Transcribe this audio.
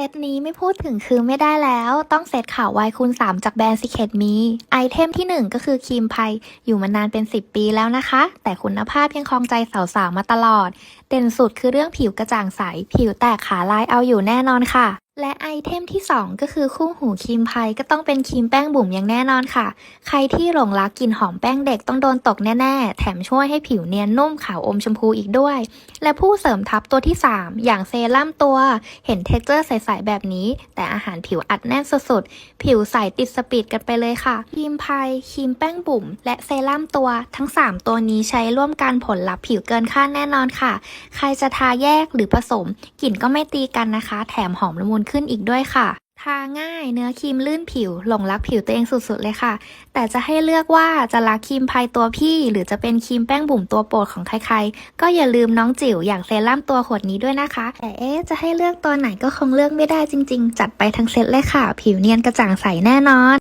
เซตนี้ไม่พูดถึงคือไม่ได้แล้ว ต้องเซตข่าววายคูณ 3 จากแบรนด์ Secret มี ไอเทมที่ 1 ก็คือครีมไพรอยู่มานานเป็น 10 ปีแล้วนะคะ แต่คุณภาพยังคลองใจสาวๆมาตลอด เด่นสุดคือเรื่องผิวกระจ่างใส ผิวแตกขาลายเอาอยู่แน่นอนค่ะ และไอเทมที่ 2 ก็คือคู่หูครีมไพรก็ต้องเป็นครีมแป้งบุ๋มอย่างแน่นอนค่ะ ใครที่หลงรักกลิ่นหอมแป้งเด็กต้องโดนตกแน่ๆ แถมช่วยให้ผิวเนียนนุ่มขาวอมชมพูอีกด้วย และผู้เสริมทับตัวที่ 3 อย่างเซรั่มตัว เห็นเท็กเจอร์ใสๆแบบนี้ แต่อาหารผิวอัดแน่นสุดๆ ผิวใสติดสปีดกันไปเลยค่ะครีมไพรครีมแป้งบุ๋มและเซรั่มตัวทั้ง 3 ตัวนี้ใช้ร่วมกันผลลัพธ์ผิวเกินคาดแน่นอนค่ะ ใครจะทาแยกหรือผสมกลิ่นก็ไม่ตีกันนะคะ แถมหอมละมุนขึ้นอีกด้วยค่ะทาง่ายเนื้อครีมลื่นผิว หลงรักผิวตัวเองสุดๆเลยค่ะ แต่จะให้เลือกว่าจะรักครีมภายตัวพี่ หรือจะเป็นครีมแป้งบุ๋มตัวโปรดของใครๆ ก็อย่าลืมน้องจิ๋วอย่างเซรั่มตัวขวดนี้ด้วยนะคะ แต่เอ๊จะให้เลือกตัวไหนก็คงเลือกไม่ได้จริง ๆ จัดไปทั้งเซตเลยค่ะ ผิวเนียนกระจ่างใสแน่นอน